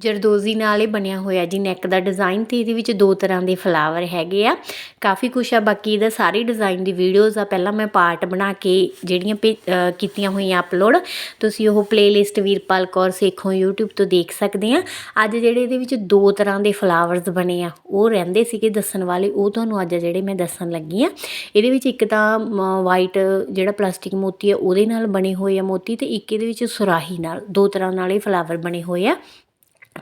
ਜਰਦੋਜ਼ੀ ਨਾਲ ਇਹ ਬਣਿਆ ਹੋਇਆ ਜੀ ਨੈਕ ਦਾ ਡਿਜ਼ਾਈਨ ਤੇ ਇਹਦੇ ਵਿੱਚ ਦੋ ਤਰ੍ਹਾਂ ਦੇ ਫਲਾਵਰ ਹੈਗੇ ਆ। ਕਾਫੀ ਕੁਛ ਆ, ਬਾਕੀ ਇਹਦਾ ਸਾਰੇ ਡਿਜ਼ਾਈਨ ਦੀ ਵੀਡੀਓਜ਼ ਆ। ਪਹਿਲਾਂ ਮੈਂ ਪਾਰਟ ਬਣਾ ਕੇ ਜਿਹੜੀਆਂ ਭੇ- ਕੀਤੀਆਂ ਹੋਈਆਂ ਅਪਲੋਡ ਤੁਸੀਂ ਉਹ ਪਲੇਲਿਸਟ ਵੀਰਪਾਲ ਕੌਰ ਸੇਖੋਂ YouTube ਤੋਂ ਦੇਖ ਸਕਦੇ ਆ। ਅੱਜ ਜਿਹੜੇ ਇਹਦੇ ਵਿੱਚ ਦੋ ਤਰ੍ਹਾਂ ਦੇ ਫਲਾਵਰਸ ਬਣੇ ਆ, ਉਹ ਰਹਿੰਦੇ ਸੀਗੇ ਦੱਸਣ ਵਾਲੇ, ਉਹ ਤੁਹਾਨੂੰ ਅੱਜ ਜਿਹੜੇ ਮੈਂ ਦੱਸਣ ਲੱਗੀ ਆ। ਇਹਦੇ ਵਿੱਚ ਇੱਕ ਤਾਂ ਵਾਈਟ ਜਿਹੜਾ ਪਲਾਸਟਿਕ ਮੋਤੀ ਆ, ਉਹਦੇ ਨਾਲ ਬਣੇ ਹੋਏ ਆ ਮੋਤੀ ਤੇ ਇੱਕ ਇਹਦੇ ਵਿੱਚ ਸੁਰਾਹੀ ਨਾਲ, ਦੋ ਤਰ੍ਹਾਂ ਨਾਲ ਇਹ ਫਲਾਵਰ ਬਣੇ ਹੋਏ ਆ।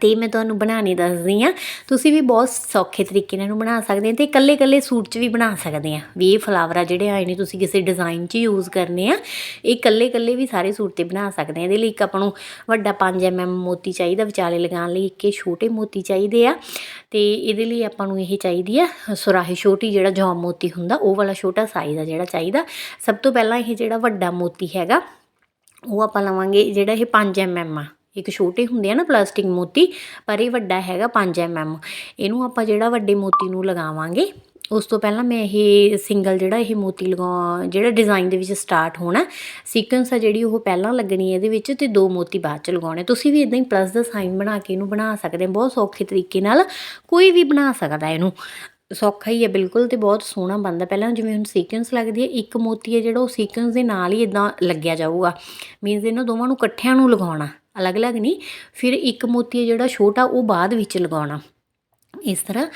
ਤੇ ਮੈਂ ਤੁਹਾਨੂੰ ਬਣਾਉਣੀ ਦੱਸਦੀ ਆ ਤੁਸੀਂ ਵੀ ਬਹੁਤ ਸੌਖੇ ਤਰੀਕੇ ਨਾਲ ਇਹਨੂੰ ਬਣਾ ਸਕਦੇ ਆ ਤੇ ਇਕੱਲੇ ਇਕੱਲੇ ਸੂਟ 'ਚ ਵੀ ਬਣਾ ਸਕਦੇ ਆ ਵੀ ਇਹ ਫਲਾਵਰ ਆ ਜਿਹੜੇ ਆਏ ਨੇ, ਤੁਸੀਂ ਕਿਸੇ ਡਿਜ਼ਾਈਨ 'ਚ ਯੂਜ਼ ਕਰਨੇ ਆ। ਇਹ ਇਕੱਲੇ ਇਕੱਲੇ ਵੀ ਸਾਰੇ ਸੂਟ ਤੇ ਬਣਾ ਸਕਦੇ ਆ ਇਹਦੇ ਲਈ ਇੱਕ ਆਪਾਂ ਨੂੰ ਵੱਡਾ 5 mm ਮੋਤੀ ਚਾਹੀਦਾ, ਵਿਚਾਲੇ ਲਗਾਉਣ ਲਈ ਇੱਕ ਇਹ ਛੋਟੇ ਮੋਤੀ ਚਾਹੀਦੇ ਆ। ਤੇ ਇਹਦੇ ਲਈ ਆਪਾਂ ਨੂੰ ਇਹ ਚਾਹੀਦੀ ਆ, ਸੁਰਾਹੀ ਛੋਟੀ ਜਿਹੜਾ ਜੌਮ ਮੋਤੀ ਹੁੰਦਾ, ਉਹ ਵਾਲਾ ਛੋਟਾ ਸਾਈਜ਼ ਆ ਜਿਹੜਾ ਚਾਹੀਦਾ। ਸਭ ਤੋਂ ਪਹਿਲਾਂ ਇਹ ਜਿਹੜਾ ਵੱਡਾ ਮੋਤੀ ਹੈਗਾ, ਉਹ ਆਪਾਂ ਲਵਾਂਗੇ ਜਿਹੜਾ ਇਹ 5 mm ਆ। ਇੱਕ ਛੋਟੇ ਹੁੰਦੇ ਆ ਨਾ ਪਲਾਸਟਿਕ ਮੋਤੀ, ਪਰ ਇਹ ਵੱਡਾ ਹੈਗਾ 5 mm ਇਹਨੂੰ ਆਪਾਂ ਜਿਹੜਾ ਵੱਡੇ ਮੋਤੀ ਨੂੰ ਲਗਾਵਾਂਗੇ, ਉਸ ਤੋਂ ਪਹਿਲਾਂ ਮੈਂ ਇਹ ਸਿੰਗਲ ਜਿਹੜਾ ਇਹ ਮੋਤੀ ਲਗਾ, ਜਿਹੜਾ ਡਿਜ਼ਾਈਨ ਦੇ ਵਿੱਚ ਸਟਾਰਟ ਹੋਣਾ, ਸੀਕੁਐਂਸ ਆ ਜਿਹੜੀ ਉਹ ਪਹਿਲਾਂ ਲੱਗਣੀ ਹੈ ਇਹਦੇ ਵਿੱਚ ਤੇ ਦੋ ਮੋਤੀ ਬਾਅਦ ਚ ਲਗਾਉਣੇ। ਤੁਸੀਂ ਵੀ ਇਦਾਂ ਹੀ ਪਲੱਸ ਦਾ ਸਾਈਨ ਬਣਾ ਕੇ ਇਹਨੂੰ ਬਣਾ ਸਕਦੇ ਹੋ, ਬਹੁਤ ਸੌਖੇ ਤਰੀਕੇ ਨਾਲ ਕੋਈ ਵੀ ਬਣਾ ਸਕਦਾ ਇਹਨੂੰ। ਸੌਖਾ ਹੀ ਹੈ ਬਿਲਕੁਲ ਤੇ ਬਹੁਤ ਸੋਹਣਾ ਬਣਦਾ। ਪਹਿਲਾਂ ਜਿਵੇਂ ਹੁਣ ਸੀਕੁਐਂਸ ਲੱਗਦੀ ਹੈ, ਇੱਕ ਮੋਤੀ ਹੈ ਜਿਹੜਾ ਉਹ ਸੀਕੁਐਂਸ ਦੇ ਨਾਲ ਹੀ ਇਦਾਂ ਲੱਗਿਆ ਜਾਊਗਾ। ਮੀਨਸ ਇਹਨਾਂ ਦੋਵਾਂ ਨੂੰ ਇਕੱਠਿਆਂ ਨੂੰ ਲਗਾਉਣਾ। ਅਲੱਗ-ਅਲੱਗ ਨਹੀਂ ਫਿਰ ਇੱਕ ਮੋਤੀ ਜਿਹੜਾ ਛੋਟਾ ਉਹ ਬਾਅਦ ਵਿੱਚ ਲਗਾਉਣਾ। ਇਸ ਤਰ੍ਹਾਂ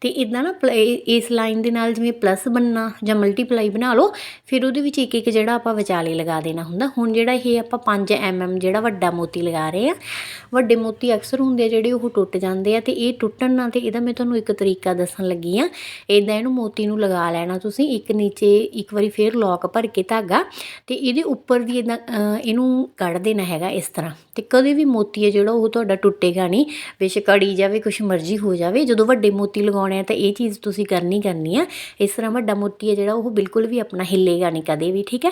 ਤੇ ਇਦਾਂ ਨਾ ਪਲ- ਇਹ- ਇਸ ਲਾਈਨ ਦੇ ਨਾਲ ਜਿਵੇਂ ਪਲੱਸ ਬਣਨਾ ਜਾਂ ਮਲਟੀਪਲਾਈ ਬਣਾ ਲਓ, ਫਿਰ ਉਹਦੇ ਵਿੱਚ ਇੱਕ ਇੱਕ ਜਿਹੜਾ ਆਪਾਂ ਵਿਚਾਲੇ ਲਗਾ ਦੇਣਾ ਹੁੰਦਾ। ਹੁਣ ਜਿਹੜਾ ਇਹ ਆਪਾਂ 5 mm ਜਿਹੜਾ ਵੱਡਾ ਮੋਤੀ ਲਗਾ ਰਹੇ ਆ, ਵੱਡੇ ਮੋਤੀ ਅਕਸਰ ਹੁੰਦੇ ਆ ਜਿਹੜੇ ਉਹ ਟੁੱਟ ਜਾਂਦੇ ਆ ਤੇ ਇਹ ਟੁੱਟਣ ਨਾਲ ਤੇ ਇਹਦਾ ਮੈਂ ਤੁਹਾਨੂੰ ਇੱਕ ਤਰੀਕਾ ਦੱਸਣ ਲੱਗੀ ਆ। ਇਦਾਂ ਇਹਨੂੰ ਮੋਤੀ ਨੂੰ ਲਗਾ ਲੈਣਾ ਤੁਸੀਂ, ਇੱਕ ਨੀਚੇ ਇੱਕ ਵਾਰੀ ਫੇਰ ਲੌਕ ਭਰ ਕੇ ਧਾਗਾ ਤੇ ਇਹਦੇ ਉੱਪਰ ਦੀ ਇਦਾਂ ਇਹਨੂੰ ਕੱਢ ਦੇਣਾ ਹੈਗਾ ਇਸ ਤਰ੍ਹਾਂ। ਤੇ ਕਦੇ ਵੀ ਮੋਤੀ ਹੈ ਜਿਹੜਾ ਉਹ ਤੁਹਾਡਾ ਟੁੱਟੇਗਾ ਨਹੀਂ, ਬੇਸ਼ੱਕ ਅੜੀ ਜਾਵੇ, ਕੁਛ ਮਰਜ਼ੀ ਹੋ ਜਾਵੇ, ਜਦੋਂ ਵੱਡੇ ਮੋਤੀ ਲਗਾਉਣੇ ਆ, ਤਾਂ ਇਹ ਚੀਜ਼ ਤੁਸੀਂ ਕਰਨੀ ਕਰਨੀ ਆ। ਇਸ ਤਰ੍ਹਾਂ ਵੱਡਾ ਮੋਤੀ ਹੈ ਜਿਹੜਾ, ਉਹ ਬਿਲਕੁਲ ਵੀ ਆਪਣਾ ਹਿੱਲੇਗਾ ਨਹੀਂ ਕਦੇ ਵੀ, ਠੀਕ ਹੈ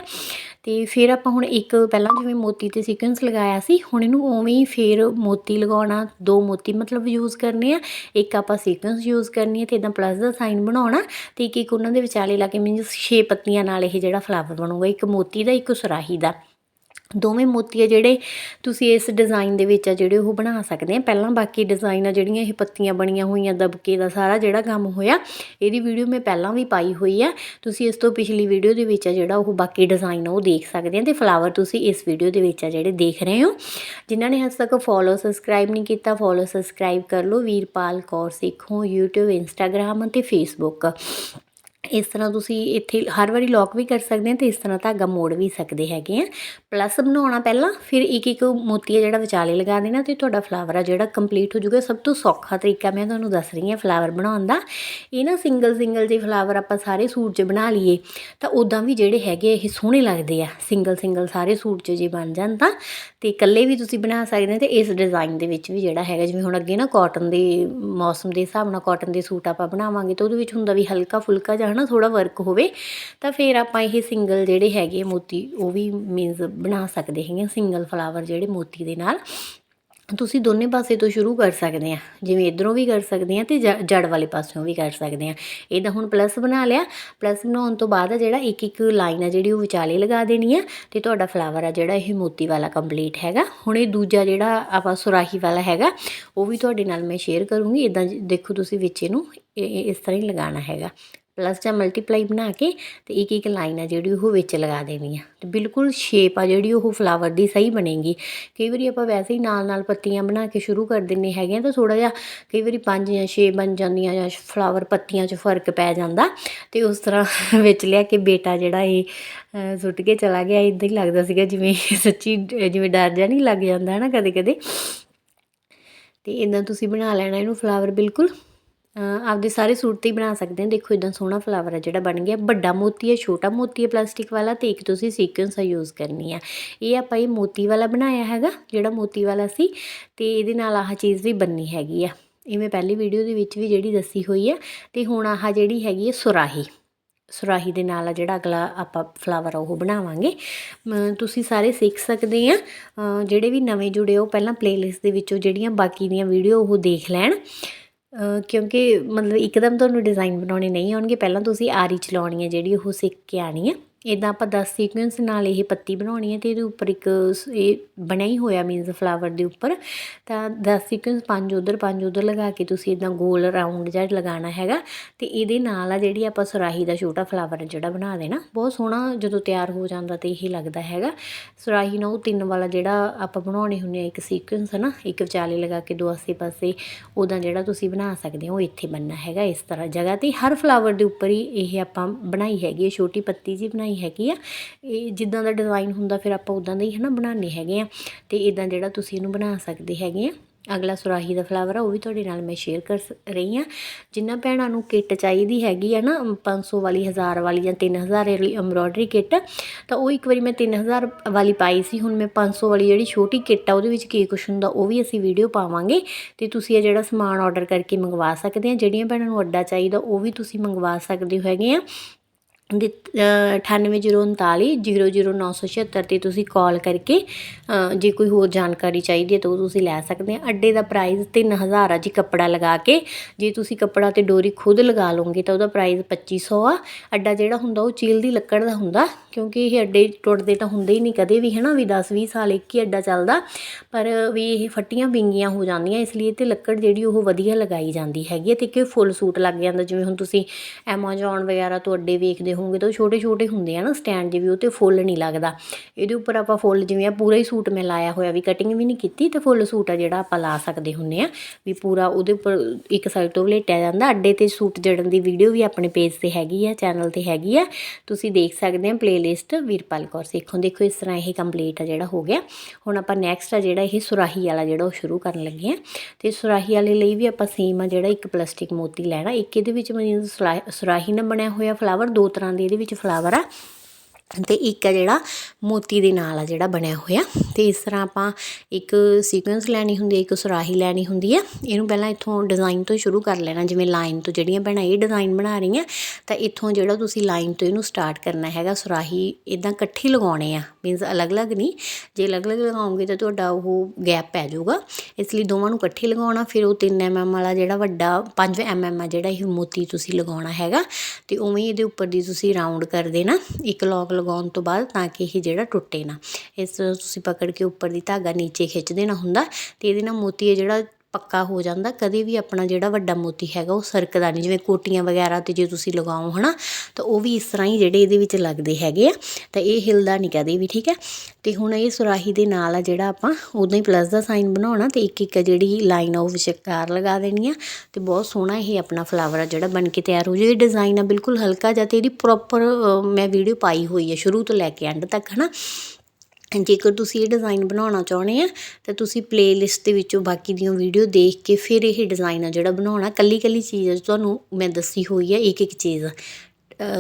ਤੇ ਫਿਰ ਆਪਾਂ ਹੁਣ ਇੱਕ, ਪਹਿਲਾਂ ਜਿਵੇਂ ਮੋਤੀ ਤੇ ਸੀਕੁਐਂਸ ਲਗਾਇਆ ਸੀ, ਹੁਣ ਇਹਨੂੰ ਉਵੇਂ ਹੀ ਫਿਰ ਮੋਤੀ ਲਗਾਉਣਾ, ਦੋ ਮੋਤੀ ਮਤਲਬ ਯੂਜ਼ ਕਰਨੇ ਆ। ਇੱਕ ਆਪਾਂ ਸੀਕੁਐਂਸ ਯੂਜ਼ ਕਰਨੀ ਹੈ ਤੇ ਇਦਾਂ ਪਲੱਸ ਦਾ ਸਾਈਨ ਬਣਾਉਣਾ ਤੇ ਇੱਕ ਇੱਕ ਉਹਨਾਂ ਦੇ ਵਿਚਾਲੇ ਲਾ ਕੇ ਮੀਨਸ 6 ਪੱਤੀਆਂ ਨਾਲ ਇਹ ਜਿਹੜਾ ਫਲਾਵਰ ਬਣੂਗਾ, ਇੱਕ ਮੋਤੀ ਦਾ, ਇੱਕ ਸੁਰਾਹੀ ਦਾ। ਦੋਵੇਂ ਮੋਤੀ ਆ ਜਿਹੜੇ ਤੁਸੀਂ ਇਸ ਡਿਜ਼ਾਈਨ ਦੇ ਵਿੱਚ ਆ ਜਿਹੜੇ ਉਹ ਬਣਾ ਸਕਦੇ ਆ। ਪਹਿਲਾਂ ਬਾਕੀ ਡਿਜ਼ਾਈਨ ਆ ਜਿਹੜੀਆਂ ਇਹ ਪੱਤੀਆਂ ਬਣੀਆਂ ਹੋਈਆਂ, ਦਬਕੇ ਦਾ ਸਾਰਾ ਜਿਹੜਾ ਕੰਮ ਹੋਇਆ, ਇਹਦੀ ਵੀਡੀਓ ਮੈਂ ਪਹਿਲਾਂ ਵੀ ਪਾਈ ਹੋਈ ਆ। ਤੁਸੀਂ ਇਸ ਤੋਂ ਪਿਛਲੀ ਵੀਡੀਓ ਦੇ ਵਿੱਚ ਆ ਜਿਹੜਾ ਉਹ ਬਾਕੀ ਡਿਜ਼ਾਈਨ ਉਹ ਦੇਖ ਸਕਦੇ ਆ ਤੇ ਫਲਾਵਰ ਤੁਸੀਂ ਇਸ ਵੀਡੀਓ ਦੇ ਵਿੱਚ ਆ ਜਿਹੜੇ ਦੇਖ ਰਹੇ ਹੋ। ਜਿਨ੍ਹਾਂ ਨੇ ਹਜੇ ਤੱਕ ਫੋਲੋ ਸਬਸਕ੍ਰਾਈਬ ਨਹੀਂ ਕੀਤਾ ਫੋਲੋ ਸਬਸਕ੍ਰਾਈਬ ਕਰ ਲਓ। ਵੀਰਪਾਲ ਕੌਰ ਸਿੱਖੋ, YouTube, Instagram ਅਤੇ Facebook ਇਸ ਤਰ੍ਹਾਂ ਤੁਸੀਂ ਇੱਥੇ ਹਰ ਵਾਰੀ ਲੌਕ ਵੀ ਕਰ ਸਕਦੇ ਆ ਤੇ ਇਸ ਤਰ੍ਹਾਂ ਧਾਗਾ ਮੋੜ ਵੀ ਸਕਦੇ ਹੈਗੇ ਆ। ਪਲੱਸ ਬਣਾਉਣਾ ਪਹਿਲਾਂ, ਫਿਰ ਇੱਕ ਇੱਕ ਮੋਤੀ ਆ ਜਿਹੜਾ ਵਿਚਾਲੇ ਲਗਾ ਦੇਣਾ ਤੇ ਤੁਹਾਡਾ ਫਲਾਵਰ ਆ ਜਿਹੜਾ ਕੰਪਲੀਟ ਹੋ ਜਾਊਗਾ। ਸਭ ਤੋਂ ਸੌਖਾ ਤਰੀਕਾ ਮੈਂ ਤੁਹਾਨੂੰ ਦੱਸ ਰਹੀ ਹਾਂ ਫਲਾਵਰ ਬਣਾਉਣ ਦਾ। ਇਹ ਨਾ ਸਿੰਗਲ ਸਿੰਗਲ ਜੇ ਫਲਾਵਰ ਆਪਾਂ ਸਾਰੇ ਸੂਟ 'ਚ ਬਣਾ ਲਈਏ, ਤਾਂ ਉਦਾਂ ਵੀ ਜਿਹੜੇ ਹੈਗੇ ਇਹ ਸੋਹਣੇ ਲੱਗਦੇ ਆ। ਸਿੰਗਲ ਸਿੰਗਲ ਸਾਰੇ ਸੂਟ 'ਚ ਜੇ ਬਣ ਜਾਣ ਤਾਂ। ਤੇ ਇਕੱਲੇ ਵੀ ਤੁਸੀਂ ਬਣਾ ਸਕਦੇ ਹੋ ਤੇ ਇਸ ਡਿਜ਼ਾਈਨ ਦੇ ਵਿੱਚ ਵੀ ਜਿਹੜਾ ਹੈਗਾ, ਜਿਵੇਂ ਹੁਣ ਅੱਗੇ ਨਾ ਕਾਟਨ ਦੇ ਮੌਸਮ ਦੇ ਹਿਸਾਬ ਨਾਲ ਕਾਟਨ ਦੇ ਸੂਟ ਆਪਾਂ ਬਣਾਵਾਂਗੇ, ਤਾਂ ਉਹਦੇ ਵਿੱਚ ਹੁੰਦਾ ਵੀ ਹਲਕਾ ਫੁਲਕਾ ਜਿਹਾ ਹਨਾ ਥੋੜਾ ਵਰਕ ਹੋਵੇ, ਤਾਂ ਫਿਰ ਆਪਾਂ ਇਹ ਸਿੰਗਲ ਜਿਹੜੇ ਹੈਗੇ ਆ ਮੋਤੀ, ਉਹ ਵੀ ਮੀਨਸ ਬਣਾ ਸਕਦੇ ਹੈਗੇ ਸਿੰਗਲ ਫਲਾਵਰ ਜਿਹੜੇ ਮੋਤੀ ਦੇ ਨਾਲ। ਤੁਸੀਂ ਦੋਨੇ ਪਾਸੇ ਤੋਂ ਸ਼ੁਰੂ ਕਰ ਸਕਦੇ ਆ, ਜਿਵੇਂ ਇਧਰੋਂ ਵੀ ਕਰ ਸਕਦੇ ਆ ਤੇ ਜ- ਜੜ ਵਾਲੇ ਪਾਸਿਓਂ ਵੀ ਕਰ ਸਕਦੇ ਆ। ਇਹਦਾ ਹੁਣ ਪਲੱਸ ਬਣਾ ਲਿਆ ਪਲੱਸ ਬਣਾਉਣ ਤੋਂ ਬਾਅਦ ਆ ਜਿਹੜਾ ਇੱਕ ਇੱਕ ਲਾਈਨ ਆ ਜਿਹੜੀ ਉਹ ਵਿਚਾਲੇ ਲਗਾ ਦੇਣੀ ਆ, ਤੇ ਤੁਹਾਡਾ ਫਲਾਵਰ ਆ ਜਿਹੜਾ ਇਹ ਮੋਤੀ ਵਾਲਾ ਕੰਪਲੀਟ ਹੈਗਾ। ਹੁਣ ਇਹ ਦੂਜਾ ਜਿਹੜਾ ਆਪਾਂ ਸੁਰਾਹੀ ਵਾਲਾ ਹੈਗਾ, ਉਹ ਵੀ ਤੁਹਾਡੇ ਨਾਲ ਮੈਂ ਸ਼ੇਅਰ ਕਰੂੰਗੀ ਇਦਾਂ ਦੇਖੋ ਤੁਸੀਂ ਵਿੱਚ ਇਹਨੂੰ ਇਸ ਤਰ੍ਹਾਂ ਹੀ ਲਗਾਉਣਾ ਹੈਗਾ। ਪਲੱਸ ਜਾਂ ਮਲਟੀਪਲਾਈ ਬਣਾ ਕੇ ਤੇ ਇੱਕ ਇੱਕ ਲਾਈਨ ਆ ਜਿਹੜੀ ਉਹ ਵਿੱਚ ਲਗਾ ਦੇਣੀ ਆ। ਤੇ ਬਿਲਕੁਲ ਸ਼ੇਪ ਆ ਜਿਹੜੀ ਉਹ ਫਲਾਵਰ ਦੀ ਸਹੀ ਬਣੇਗੀ। ਕਈ ਵਾਰੀ ਆਪਾਂ ਵੈਸੇ ਹੀ ਨਾਲ ਨਾਲ ਪੱਤੀਆਂ ਬਣਾ ਕੇ ਸ਼ੁਰੂ ਕਰ ਦਿੰਨੇ ਹੈਗੇ ਆ ਤਾਂ ਥੋੜਾ ਜਿਹਾ ਕਈ ਵਾਰੀ ਪੰਜ ਜਾਂ ਛੇ ਬਣ ਜਾਂਦੀਆਂ ਜਾਂ ਫਲਾਵਰ ਪੱਤੀਆਂ 'ਚ ਫ਼ਰਕ ਪੈ ਜਾਂਦਾ। ਤੇ ਉਸ ਤਰ੍ਹਾਂ ਵਿੱਚ ਲਿਆ ਕੇ ਬੇਟਾ ਜਿਹੜਾ ਇਹ ਸੁੱਟ ਕੇ ਚਲਾ ਗਿਆ। ਇਦਾਂ ਹੀ ਲੱਗਦਾ ਸੀਗਾ ਜਿਵੇਂ ਸੱਚੀ, ਜਿਵੇਂ ਡਰ ਜਾ ਨਹੀਂ ਲੱਗ ਜਾਂਦਾ ਨਾ ਕਦੇ ਕਦੇ ਤੇ ਇਦਾਂ ਤੁਸੀਂ ਬਣਾ ਲੈਣਾ ਇਹਨੂੰ ਫਲਾਵਰ ਬਿਲਕੁਲ। ਆਪਦੇ ਸਾਰੇ ਸੂਟ ਤੇ ਹੀ ਬਣਾ ਸਕਦੇ ਹਾਂ। ਦੇਖੋ ਇਦਾਂ ਸੋਹਣਾ ਫਲਾਵਰ ਆ ਜਿਹੜਾ ਬਣ ਗਿਆ। ਵੱਡਾ ਮੋਤੀ ਹੈ ਛੋਟਾ ਮੋਤੀ ਹੈ ਪਲਾਸਟਿਕ ਵਾਲਾ ਤੇ ਇੱਕ ਤੁਸੀਂ ਸੀਕੁਐਂਸ ਆ ਯੂਜ਼ ਕਰਨੀ ਆ। ਇਹ ਆਪਾਂ ਇਹ ਮੋਤੀ ਵਾਲਾ ਬਣਾਇਆ ਹੈਗਾ, ਜਿਹੜਾ ਮੋਤੀ ਵਾਲਾ ਸੀ ਤੇ ਇਹਦੇ ਨਾਲ ਆਹ ਚੀਜ਼ ਵੀ ਬੰਨੀ ਹੈਗੀ ਆ। ਇਹ ਮੈਂ ਪਹਿਲੀ ਵੀਡੀਓ ਦੇ ਵਿੱਚ ਵੀ ਜਿਹੜੀ ਦੱਸੀ ਹੋਈ ਆ ਤੇ ਹੁਣ ਆਹ ਜਿਹੜੀ ਹੈਗੀ ਹੈ ਸੁਰਾਹੀ। ਸੁਰਾਹੀ ਦੇ ਨਾਲ ਆ ਜਿਹੜਾ ਅਗਲਾ ਆਪਾਂ ਫਲਾਵਰ ਉਹ ਬਣਾਵਾਂਗੇ। ਤੁਸੀਂ ਸਾਰੇ ਸਿੱਖ ਸਕਦੇ ਆ। ਜਿਹੜੇ ਵੀ ਨਵੇਂ ਜੁੜੇ ਹੋ, ਪਹਿਲਾਂ ਪਲੇਲਿਸਟ ਦੇ ਵਿੱਚੋਂ ਜਿਹੜੀਆਂ ਬਾਕੀ ਦੀਆਂ ਵੀਡੀਓ ਉਹ ਦੇਖ ਲੈਣ। ਕਿਉਂਕਿ ਮਤਲਬ ਇੱਕਦਮ ਤੁਹਾਨੂੰ ਡਿਜ਼ਾਇਨ ਬਣਾਉਣੇ ਨਹੀਂ ਆਉਣਗੇ, ਪਹਿਲਾਂ ਤੁਸੀਂ ਆਰੀ ਚਲਾਉਣੀ ਹੈ ਜਿਹੜੀ ਉਹ ਸਿੱਖ ਕੇ ਆਉਣੀ ਹੈ। ਇੱਦਾਂ ਆਪਾਂ 10 ਸੀਕੁਐਂਸ ਨਾਲ ਇਹ ਪੱਤੀ ਬਣਾਉਣੀ ਹੈ ਤੇ ਇਹਦੇ ਉੱਪਰ ਇੱਕ ਸ- ਇਹ ਬਣਿਆ ਹੀ ਹੋਇਆ ਮੀਨਸ ਫਲਾਵਰ ਦੇ ਉੱਪਰ। ਤਾਂ 10 ਸੀਕੁਐਂਸ ਪੰਜ ਉਧਰ ਪੰਜ ਉਧਰ ਲਗਾ ਕੇ ਤੁਸੀਂ ਇਦਾਂ ਗੋਲ ਰਾਊਂਡ ਜਿਹਾ ਲਗਾਉਣਾ ਹੈਗਾ ਤੇ ਇਹਦੇ ਨਾਲ ਆ ਜਿਹੜੀ ਆਪਾਂ ਸੁਰਾਹੀ ਦਾ ਛੋਟਾ ਫਲਾਵਰ ਜਿਹੜਾ ਬਣਾ ਦੇਣਾ, ਬਹੁਤ ਸੋਹਣਾ ਜਦੋਂ ਤਿਆਰ ਹੋ ਜਾਂਦਾ ਤੇ ਇਹ ਲੱਗਦਾ ਹੈਗਾ। ਸੁਰਾਹੀ ਨਾਲ ਉਹ ਤਿੰਨ ਵਾਲਾ ਜਿਹੜਾ ਆਪਾਂ ਬਣਾਉਣੇ ਹੁੰਦੇ ਆ ਇੱਕ ਸੀਕੁਐਂਸ ਹੈ ਨਾ ਇੱਕ ਵਿਚਾਲੇ ਲਗਾ ਕੇ ਦੋ ਆਸੇ ਪਾਸੇ ਉਹਦਾ ਜਿਹੜਾ ਤੁਸੀਂ ਬਣਾ ਸਕਦੇ ਹੋ ਉਹ ਇੱਥੇ ਬਣਨਾ ਹੈਗਾ ਇਸ ਤਰ੍ਹਾਂ ਜਗ੍ਹਾ ਤੇ। ਹਰ ਫਲਾਵਰ ਦੇ ਉੱਪਰ ਹੀ ਇਹ ਆਪਾਂ ਬਣਾਈ ਹੈਗੀ ਹੈ, ਛੋਟੀ ਪੱਤੀ ਜੀ ਬਣਾਈ ਹੈਗੀ ਆ। ਇਹ ਜਿੱਦਾਂ ਦਾ ਡਿਜ਼ਾਈਨ ਹੁੰਦਾ, ਫਿਰ ਆਪਾਂ ਉਦਾਂ ਦਾ ਹੀ ਹਨਾ ਬਣਾਉਂਦੇ ਹੈਗੇ ਆ। ਤੇ ਇਦਾਂ ਜਿਹੜਾ ਤੁਸੀਂ ਇਹਨੂੰ ਬਣਾ ਸਕਦੇ ਹੈਗੇ ਆ। ਅਗਲਾ ਸੁਰਾਹੀ ਦਾ ਫਲਾਵਰ ਆ, ਉਹ ਵੀ ਤੁਹਾਡੇ ਨਾਲ ਮੈਂ ਸ਼ੇਅਰ ਕਰ ਰਹੀ ਆ। ਜਿੰਨਾ ਭੈਣਾਂ ਨੂੰ ਕਿੱਟ ਚਾਹੀਦੀ ਹੈਗੀ ਆ ਨਾ 500 ਵਾਲੀ 1000 ਵਾਲੀ ਜਾਂ 3000 ਵਾਲੀ ਐਮਬ੍ਰੋਇਡਰੀ ਕਿੱਟ, ਤਾਂ ਉਹ ਇੱਕ ਵਾਰੀ ਮੈਂ 3000 ਵਾਲੀ ਪਾਈ ਸੀ। ਹੁਣ ਮੈਂ 500 ਵਾਲੀ ਜਿਹੜੀ ਛੋਟੀ ਕਿੱਟ ਆ, ਉਹਦੇ ਵਿੱਚ ਕੀ ਕੁਛ ਹੁੰਦਾ, ਉਹ ਵੀ ਅਸੀਂ ਵੀਡੀਓ ਪਾਵਾਂਗੇ। ਤੇ ਤੁਸੀਂ ਇਹ ਜਿਹੜਾ ਸਮਾਨ ਆਰਡਰ ਕਰਕੇ ਮੰਗਵਾ ਸਕਦੇ ਆ, ਜਿਹੜੀਆਂ ਭੈਣਾਂ ਨੂੰ ਅੱਡਾ ਚਾਹੀਦਾ, ਉਹ ਵੀ ਤੁਸੀਂ ਮੰਗਵਾ ਸਕਦੇ ਹੋ ਹੈਗੇ ਆ। ਦੇ 9809 00976 ਤੇ ਤੁਸੀਂ ਕਾਲ ਕਰਕੇ ਜੇ ਕੋਈ ਹੋਰ ਜਾਣਕਾਰੀ ਚਾਹੀਦੀ ਹੈ ਤਾਂ ਉਹ ਤੁਸੀਂ ਲੈ ਸਕਦੇ ਆ ਅੱਡੇ ਦਾ ਪ੍ਰਾਈਸ 3000 ਆ ਜੀ ਕੱਪੜਾ ਲਗਾ ਕੇ। ਜੇ ਤੁਸੀਂ ਕੱਪੜਾ ਤੇ ਡੋਰੀ ਖੁਦ ਲਗਾ ਲਓਗੇ ਤਾਂ ਉਹਦਾ ਪ੍ਰਾਈਸ 2500 ਆ। ਅੱਡਾ ਜਿਹੜਾ ਹੁੰਦਾ ਉਹ ਚੀਲ ਦੀ ਲੱਕੜ ਦਾ ਹੁੰਦਾ, ਕਿਉਂਕਿ ਇਹ ਅੱਡੇ ਟੁੱਟਦੇ ਤਾਂ ਹੁੰਦੇ ਹੀ ਨਹੀਂ ਕਦੇ ਵੀ, ਹਨਾ? ਵੀ 10 20 ਸਾਲ ਇੱਕ ਹੀ ਅੱਡਾ ਚੱਲਦਾ, ਪਰ ਵੀ ਇਹ ਫੱਟੀਆਂ ਬਿੰਗੀਆਂ ਹੋ ਜਾਂਦੀਆਂ, ਇਸ ਲਈ ਤੇ ਲੱਕੜ ਜਿਹੜੀ ਉਹ ਵਧੀਆ ਲਗਾਈ ਜਾਂਦੀ ਹੈਗੀ ਹੈ ਤੇ ਕਿ ਫੁੱਲ ਸੂਟ ਲੱਗ ਜਾਂਦਾ, ਜਿਵੇਂ ਹੁਣ ਤੁਸੀਂ ਐਮਾਜ਼ੋਨ ਵਗੈਰਾ ਤੋਂ ਅੱਡੇ ਵੇਖਦੇ ਹੋ ਹੋਵੋਗੇ ਤਾਂ ਛੋਟੇ ਛੋਟੇ ਹੁੰਦੇ ਆ ਨਾ, ਸਟੈਂਡ ਜਿਵੇਂ ਉਹ ਤੇ ਫੁੱਲ ਨਹੀਂ ਲੱਗਦਾ। ਇਹਦੇ ਉੱਪਰ ਆਪਾਂ ਫੁੱਲ ਜਿਵੇਂ ਆ, ਪੂਰਾ ਹੀ ਸੂਟ ਮੈਂ ਲਾਇਆ ਹੋਇਆ, ਵੀ ਕਟਿੰਗ ਵੀ ਨਹੀਂ ਕੀਤੀ, ਤੇ ਫੁੱਲ ਸੂਟ ਆ ਜਿਹੜਾ ਆਪਾਂ ਲਾ ਸਕਦੇ ਹੁੰਨੇ ਆ, ਵੀ ਪੂਰਾ ਉਹਦੇ ਉੱਪਰ ਇੱਕ ਸਾਈਡ ਤੋਂ ਵਲੇਟਿਆ ਜਾਂਦਾ। ਅੱਡੇ ਤੇ ਸੂਟ ਜੜਨ ਦੀ ਵੀਡੀਓ ਵੀ ਆਪਣੇ ਪੇਜ ਤੇ ਹੈਗੀ ਆ ਚੈਨਲ ਤੇ ਹੈਗੀ ਆ। ਤੁਸੀਂ ਦੇਖ ਸਕਦੇ ਆ ਪਲੇਲਿਸਟ ਵੀਰਪਾਲ ਕੌਰ ਸੇਖੋਂ। ਦੇਖੋ, ਇਸ ਤਰ੍ਹਾਂ ਇਹ ਕੰਪਲੀਟ ਆ ਜਿਹੜਾ ਹੋ ਗਿਆ। ਹੁਣ ਆਪਾਂ ਨੈਕਸਟ ਆ ਜਿਹੜਾ ਇਹ ਸੁਰਾਹੀ ਵਾਲਾ ਜਿਹੜਾ ਉਹ ਸ਼ੁਰੂ ਕਰਨ ਲੱਗੇ ਆ। ਤੇ ਸੁਰਾਹੀ ਵਾਲੇ ਲਈ ਵੀ ਆਪਾਂ ਸੇਮ ਆ ਜਿਹੜਾ ਇੱਕ ਪਲਾਸਟਿਕ ਮੋਤੀ ਲੈਣਾ। ਇੱਕ ਇਹਦੇ ਵਿੱਚ ਮੀਨਸ ਸੁਰਾਹੀ ਨਾਲ ਬਣਿਆ ਹੋਇਆ ਫਲਾਵਰ ਦੋ ਤਰ੍ਹਾਂ ਦੇ ਇਹਦੇ ਵਿੱਚ ਫਲਾਵਰ ਆ। ਤੇ ਇੱਕ ਆ ਜਿਹੜਾ ਮੋਤੀ ਦੇ ਨਾਲ ਆ ਜਿਹੜਾ ਬਣਿਆ ਹੋਇਆ। ਤੇ ਇਸ ਤਰ੍ਹਾਂ ਆਪਾਂ ਇੱਕ ਸੀਕੁਐਂਸ ਲੈਣੀ ਹੁੰਦੀ ਹੈ ਇੱਕ ਸੁਰਾਹੀ ਲੈਣੀ ਹੁੰਦੀ ਹੈ ਇਹਨੂੰ ਪਹਿਲਾਂ ਇੱਥੋਂ ਡਿਜ਼ਾਈਨ ਤੋਂ ਸ਼ੁਰੂ ਕਰ ਲੈਣਾ, ਜਿਵੇਂ ਲਾਈਨ ਤੋਂ ਜਿਹੜੀਆਂ ਭੈਣਾਂ ਇਹ ਡਿਜ਼ਾਈਨ ਬਣਾ ਰਹੀਆਂ ਤਾਂ ਇੱਥੋਂ ਜਿਹੜਾ ਤੁਸੀਂ ਲਾਈਨ ਤੋਂ ਇਹਨੂੰ ਸਟਾਰਟ ਕਰਨਾ ਹੈਗਾ, ਸੁਰਾਹੀ ਇਦਾਂ ਇਕੱਠੀ ਲਗਾਉਣੇ ਆ ਮੀਨਸ ਅਲੱਗ-ਅਲੱਗ ਨਹੀਂ। ਜੇ ਅਲੱਗ-ਅਲੱਗ ਲਗਾਓਗੇ ਤਾਂ ਤੁਹਾਡਾ ਉਹ ਗੈਪ ਪੈ ਜਾਊਗਾ। ਇਸ ਲਈ ਦੋਵਾਂ ਨੂੰ ਇਕੱਠੀ ਲਗਾਉਣਾ, ਫਿਰ ਉਹ 3 mm ਵਾਲਾ ਜਿਹੜਾ ਵੱਡਾ 5 mm ਆ ਜਿਹੜਾ ਇਹ ਮੋਤੀ ਤੁਸੀਂ ਲਗਾਉਣਾ ਹੈਗਾ। ਤੇ ਉਵੇਂ ਹੀ ਇਹਦੇ ਉੱਪਰ ਦੀ ਤੁਸੀਂ ਰਾਉਂਡ ਕਰ ਦੇਣਾ। ਇੱਕ ਲੌਕ ਲਗਾਉਣ ਤੋਂ ਬਾਅਦ ਤਾਂ ਕਿ ਇਹ ਜਿਹੜਾ ਟੁੱਟੇ ਨਾ। ਇਸ ਤੁਸੀਂ ਪਕੜ ਕੇ ਉੱਪਰ ਦੀ ਧਾਗਾ ਨੀਚੇ ਖਿੱਚ ਦੇਣਾ ਹੁੰਦਾ ਤੇ ਇਹਦੇ ਨਾਲ ਮੋਤੀ ਹੈ ਜਿਹੜਾ ਪੱਕਾ ਹੋ ਜਾਂਦਾ। ਕਦੇ ਵੀ ਆਪਣਾ ਜਿਹੜਾ ਵੱਡਾ ਮੋਤੀ ਹੈਗਾ, ਉਹ ਸਰਕਦਾ ਨਹੀਂ। ਜਿਵੇਂ ਕੋਟੀਆਂ ਵਗੈਰਾ ਤੇ ਜੇ ਤੁਸੀਂ ਲਗਾਓ, ਹਨਾ, ਤਾਂ ਉਹ ਵੀ ਇਸ ਤਰ੍ਹਾਂ ਹੀ ਜਿਹੜੇ ਇਹਦੇ ਵਿੱਚ ਲੱਗਦੇ ਹੈਗੇ ਆ। ਤਾਂ ਇਹ ਹਿਲਦਾ ਨਹੀਂ ਕਦੇ ਵੀ, ਠੀਕ ਹੈ? ਤੇ ਹੁਣ ਇਹ ਸੁਰਾਹੀ ਦੇ ਨਾਲ ਆ ਜਿਹੜਾ ਆਪਾਂ ਉਦੋਂ ਹੀ ਪਲੱਸ ਦਾ ਸਾਈਨ ਬਣਾਉਣਾ ਤੇ ਇੱਕ ਇੱਕ ਜਿਹੜੀ ਲਾਈਨ ਆ ਉਹ ਵਿਚਕਾਰ ਲਗਾ ਦੇਣੀ ਆ। ਤੇ ਬਹੁਤ ਸੋਹਣਾ ਇਹ ਆਪਣਾ ਫਲਾਵਰ ਆ ਜਿਹੜਾ ਬਣ ਕੇ ਤਿਆਰ ਹੋ ਜਾਊ। ਇਹ ਡਿਜ਼ਾਈਨ ਆ ਬਿਲਕੁਲ ਹਲਕਾ ਜਿਹਾ ਤੇ ਇਹਦੀ ਪ੍ਰੋਪਰ ਮੈਂ ਵੀਡੀਓ ਪਾਈ ਹੋਈ ਹੈ ਸ਼ੁਰੂ ਤੋਂ ਲੈ ਕੇ ਐਂਡ ਤੱਕ, ਹਨਾ? ਜੇਕਰ ਤੁਸੀਂ ਇਹ ਡਿਜ਼ਾਈਨ ਬਣਾਉਣਾ ਚਾਹੁੰਦੇ ਆ, ਤਾਂ ਤੁਸੀਂ ਪਲੇਲਿਸਟ ਦੇ ਵਿੱਚੋਂ ਬਾਕੀ ਦੀਆਂ ਵੀਡੀਓ ਦੇਖ ਕੇ ਫਿਰ ਇਹ ਡਿਜ਼ਾਈਨ ਆ ਜਿਹੜਾ ਬਣਾਉਣਾ। ਕੱਲੀ ਕੱਲੀ ਚੀਜ਼ ਤੁਹਾਨੂੰ ਮੈਂ ਦੱਸੀ ਹੋਈ ਆ ਇੱਕ ਇੱਕ ਚੀਜ਼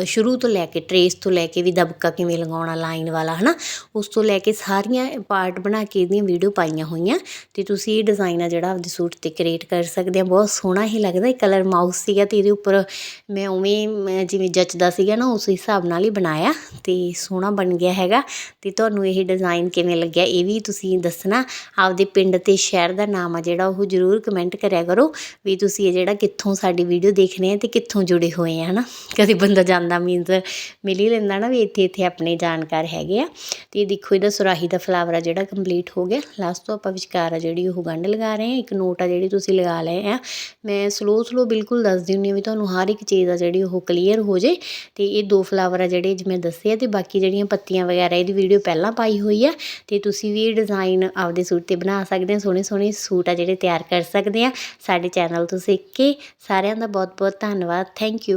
ਸ਼ੁਰੂ ਤੋਂ ਲੈ ਕੇ ਟਰੇਸ ਤੋਂ ਲੈ ਕੇ ਵੀ ਦਬਕਾ ਕਿਵੇਂ ਲਗਾਉਣਾ ਲਾਈਨ ਵਾਲਾ, ਹਨਾ? ਉਸ ਤੋਂ ਲੈ ਕੇ ਸਾਰੀਆਂ ਪਾਰਟ ਬਣਾ ਕੇ ਇਹਦੀਆਂ ਵੀਡੀਓ ਪਾਈਆਂ ਹੋਈਆਂ ਤੇ ਤੁਸੀਂ ਇਹ ਡਿਜ਼ਾਈਨ ਆ ਜਿਹੜਾ ਆਪਦੇ ਸੂਟ ਤੇ ਕ੍ਰੀਏਟ ਕਰ ਸਕਦੇ ਆ। ਬਹੁਤ ਸੋਹਣਾ ਹੀ ਲੱਗਦਾ, ਇਹ ਕਲਰ ਮਾਊਸ ਸੀਗਾ ਤੇ ਇਹਦੇ ਉੱਪਰ ਮੈਂ ਉਵੇਂ ਜਿਵੇਂ ਜੱਚਦਾ ਸੀਗਾ ਨਾ, ਉਸ ਹਿਸਾਬ ਨਾਲ ਹੀ ਬਣਾਇਆ ਤੇ ਸੋਹਣਾ ਬਣ ਗਿਆ ਹੈਗਾ। ਤੇ ਤੁਹਾਨੂੰ ਇਹ ਡਿਜ਼ਾਈਨ ਕਿਵੇਂ ਲੱਗਿਆ, ਇਹ ਵੀ ਤੁਸੀਂ ਦੱਸਣਾ। ਆਪਦੇ ਪਿੰਡ ਤੇ ਸ਼ਹਿਰ ਦਾ ਨਾਮ ਆ ਜਿਹੜਾ, ਉਹ ਜ਼ਰੂਰ ਕਮੈਂਟ ਕਰਿਆ ਕਰੋ ਵੀ ਤੁਸੀਂ ਇਹ ਜਿਹੜਾ ਕਿੱਥੋਂ ਸਾਡੀ ਵੀਡੀਓ ਦੇਖ ਰਹੇ ਆ ਤੇ ਕਿੱਥੋਂ ਜੁੜੇ ਹੋਏ ਆ, ਹਨਾ? ਕਦੇ ਬੰਦਾ ਜਾਂਦਾ ਮੀਨਸ ਮਿਲ ਹੀ ਲੈਂਦਾ ਨਾ ਵੀ ਇੱਥੇ ਇੱਥੇ ਆਪਣੇ ਜਾਣਕਾਰ ਹੈਗੇ ਆ। ਤੇ ਇਹ ਦੇਖੋ ਇਹਦਾ ਸੁਰਾਹੀ ਦਾ ਫਲਾਵਰ ਆ ਜਿਹੜਾ ਕੰਪਲੀਟ ਹੋ ਗਿਆ। ਲਾਸਟ ਤੋਂ ਆਪਾਂ ਵਿਚਕਾਰ ਆ ਜਿਹੜੀ ਉਹ ਗੰਢ ਲਗਾ ਰਹੇ ਆ ਇੱਕ ਨੋਟ ਆ ਜਿਹੜੀ ਤੁਸੀਂ ਲਗਾ ਲਏ ਆ। ਮੈਂ ਸਲੋ ਸਲੋ ਬਿਲਕੁਲ ਦੱਸਦੀ ਹੁੰਦੀ ਹਾਂ ਵੀ ਤੁਹਾਨੂੰ ਹਰ ਇੱਕ ਚੀਜ਼ ਆ ਜਿਹੜੀ ਉਹ ਕਲੀਅਰ ਹੋ ਜੇ। ਤੇ ਇਹ ਦੋ ਫਲਾਵਰ ਆ ਜਿਹੜੇ ਜਿਵੇਂ ਦੱਸੇ ਆ ਤੇ ਬਾਕੀ ਜਿਹੜੀਆਂ ਪੱਤੀਆਂ ਵਗੈਰਾ ਇਹਦੀ ਵੀਡੀਓ ਪਹਿਲਾਂ ਪਾਈ ਹੋਈ ਆ। ਤੇ ਤੁਸੀਂ ਵੀ ਇਹ ਡਿਜ਼ਾਈਨ ਆਪਦੇ ਸੂਟ ਤੇ ਬਣਾ ਸਕਦੇ ਆ। ਸੋਹਣੇ ਸੋਹਣੇ ਸੂਟ ਆ ਜਿਹੜੇ ਤਿਆਰ ਕਰ ਸਕਦੇ ਆ। ਸਾਡੇ ਚੈਨਲ ਤੋਂ ਸਿੱਖ ਕੇ ਸਾਰਿਆਂ ਦਾ ਬਹੁਤ ਬਹੁਤ ਧੰਨਵਾਦ। Thank you